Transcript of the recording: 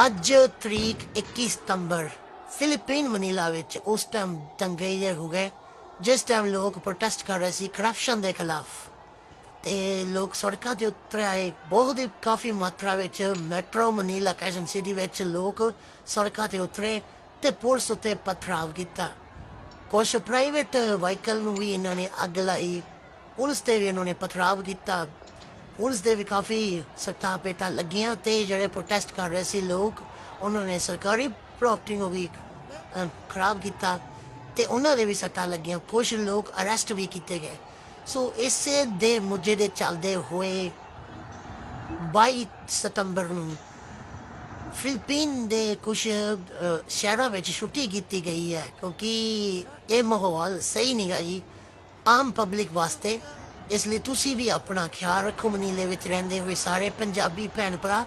ਅੱਜ ਤਰੀਕ 21 ਸਤੰਬਰ, Philippine, Manila ਵਿੱਚ ਉਸ ਟਾਈਮ ਦੰਗੇ ਜਿਹੇ ਹੋ ਗਏ, ਜਿਸ ਟਾਈਮ ਲੋਕ ਪ੍ਰੋਟੈਸਟ ਕਰ ਰਹੇ ਸੀ ਕਰਪਸ਼ਨ ਦੇ ਖਿਲਾਫ। ਤੇ ਲੋਕ ਸੜਕਾਂ ਤੇ ਉਤਰ ਆਏ, ਬਹੁਤ ਹੀ ਕਾਫੀ ਮਾਤਰਾ ਵਿੱਚ ਮੈਟਰੋ ਮਨੀਲਾ, ਕੈਸ਼ਨ ਸਿਟੀ ਵਿੱਚ ਲੋਕ ਸੜਕਾਂ ਤੇ ਉਤਰੇ ਤੇ ਪੁਲਿਸ ਉੱਤੇ ਪਥਰਾਵ ਕੀਤਾ। ਕੁਝ ਪ੍ਰਾਈਵੇਟ ਵਾਹਕਲ ਨੂੰ ਵੀ ਇਹਨਾਂ ਨੇ ਅੱਗ ਲਾਈ, ਪੁਲਿਸ ਤੇ ਵੀ ਇਹਨਾਂ ਨੇ ਪਥਰਾਵ ਕੀਤਾ। ਪੁਲਿਸ ਦੇ ਵੀ ਕਾਫੀ ਸੱਟਾਂ ਪੇਟਾਂ ਲੱਗੀਆਂ ਤੇ ਜਿਹੜੇ ਪ੍ਰੋਟੈਸਟ ਕਰ ਰਹੇ ਸੀ ਲੋਕ ਉਹਨਾਂ ਨੇ ਸਰਕਾਰੀ ਪ੍ਰਾਪਰਟੀ ਨੂੰ ਵੀ ਅਹ, ਖਰਾਬ ਕੀਤਾ ਤੇ ਉਹਨਾਂ ਦੇ ਵੀ ਸੱਟਾਂ ਲੱਗੀਆਂ। ਕੁਝ ਲੋਕ ਅਰੈਸਟ ਵੀ ਕੀਤੇ ਗਏ। ਸੋ ਇਸੇ ਦੇ ਮੁੱਦੇ ਦੇ ਚੱਲਦੇ ਹੋਏ 22 ਸਤੰਬਰ ਨੂੰ ਫਿਲੀਪੀਨ ਦੇ ਕੁਝ ਸ਼ਹਿਰਾਂ ਵਿੱਚ ਛੁੱਟੀ ਕੀਤੀ ਗਈ ਹੈ ਕਿਉਂਕਿ ਇਹ ਮਾਹੌਲ ਸਹੀ ਨਹੀਂ ਗਾ ਜੀ ਆਮ ਪਬਲਿਕ ਵਾਸਤੇ। ਇਸ ਲਈ ਤੁਸੀਂ ਵੀ ਆਪਣਾ ਖਿਆਲ ਰੱਖੋ ਮਨੀਲੇ ਵਿੱਚ ਰਹਿੰਦੇ ਹੋਏ ਸਾਰੇ ਪੰਜਾਬੀ ਭੈਣ ਭਰਾ।